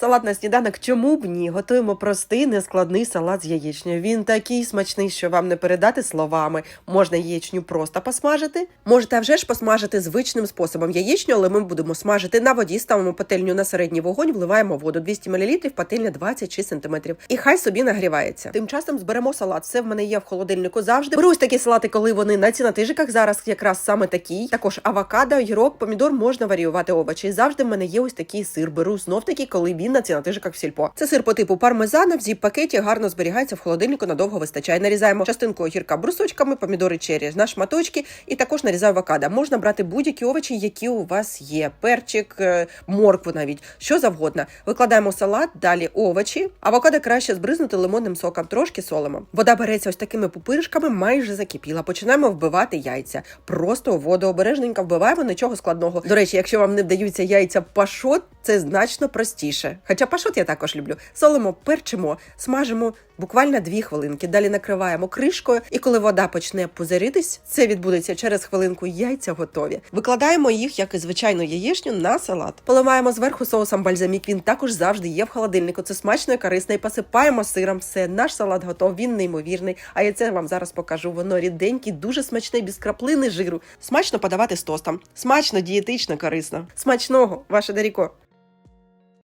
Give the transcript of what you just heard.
Салат на сніданок чому б ні? Готуємо простий, нескладний салат з яєчнею. Він такий смачний, що вам не передати словами. Можна яєчню просто посмажити. Можете вже ж посмажити звичним способом яєчню, але ми будемо смажити на воді, ставимо пательню на середній вогонь, вливаємо воду 200 мл, пательня 26 см. І хай собі нагрівається. Тим часом зберемо салат. Все в мене є в холодильнику завжди. Беру ось такі салати, коли вони на цінотижиках. Зараз якраз саме такий. Також авокадо, огірок, помідор можна варіювати овочі. Завжди в мене є ось такий сир. Беру знов таки, коли на цінотижиках в сільпо. Це сир по типу пармезана, в зіп пакеті гарно зберігається в холодильнику, надовго вистачає. Нарізаємо частинку огірка брусочками, помідори черрі на шматочки, і також нарізаю авокадо. Можна брати будь-які овочі, які у вас є. Перчик, е, моркву навіть що завгодно. Викладаємо салат, далі овочі. Авокадо краще збризнути лимонним соком, трошки солимо. Вода береться ось такими пупиришками, майже закипіла. Починаємо вбивати яйця. Просто у воду обережненько вбиваємо, нічого складного. До речі, якщо вам не вдаються яйця пашот, це значно простіше. Хоча пашот я також люблю. Солимо, перчимо, смажимо буквально дві хвилинки. Далі накриваємо кришкою, і коли вода почне пузиритись, це відбудеться через хвилинку. Яйця готові. Викладаємо їх, як і звичайну яєчню, на салат. Поливаємо зверху соусом бальзамік. Він також завжди є в холодильнику. Це смачно і корисно. І посипаємо сиром. Все, наш салат готов. Він неймовірний. А я це вам зараз покажу. Воно ріденький, дуже смачний, без краплини жиру. Смачно подавати з тостом. Смачно, дієтично, корисно. Смачного, ваше Даріко.